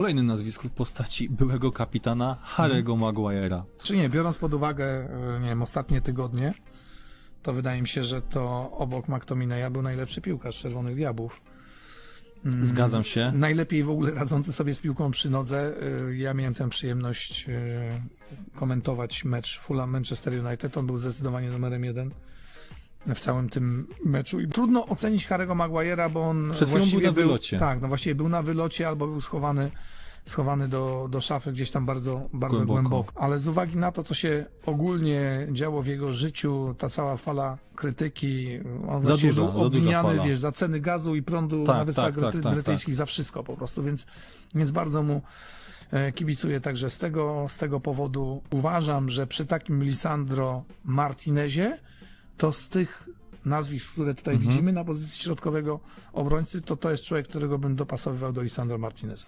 Kolejnym nazwisku w postaci byłego kapitana Harry'ego Maguire'a. Czy nie, biorąc pod uwagę, e, nie wiem, ostatnie tygodnie, to wydaje mi się, że to obok McTominaya był najlepszy piłkarz Czerwonych Diabłów. Mm, Zgadzam się. Najlepiej w ogóle radzący sobie z piłką przy nodze. E, Ja miałem tę przyjemność e, komentować mecz Fulham Manchester United. On był zdecydowanie numerem jeden w całym tym meczu. I trudno ocenić Harry'ego Maguire'a, bo on Przed właściwie był na wylocie. Tak, no właściwie był na wylocie albo był schowany schowany do, do szafy gdzieś tam bardzo, bardzo Głęboko. głęboko. Ale z uwagi na to, co się ogólnie działo w jego życiu, ta cała fala krytyki, on Za duża, był obwiniany, wiesz, za ceny gazu i prądu Tak, na Wyspach tak, tak, Bryty- tak, Brytyjskich, za wszystko po prostu, więc, więc bardzo mu e, kibicuję. Także z tego, z tego powodu uważam, że przy takim Lisandro Martinezie, to z tych nazwisk, które tutaj Mhm. widzimy na pozycji środkowego obrońcy, to to jest człowiek, którego bym dopasowywał do Lisandro Martineza.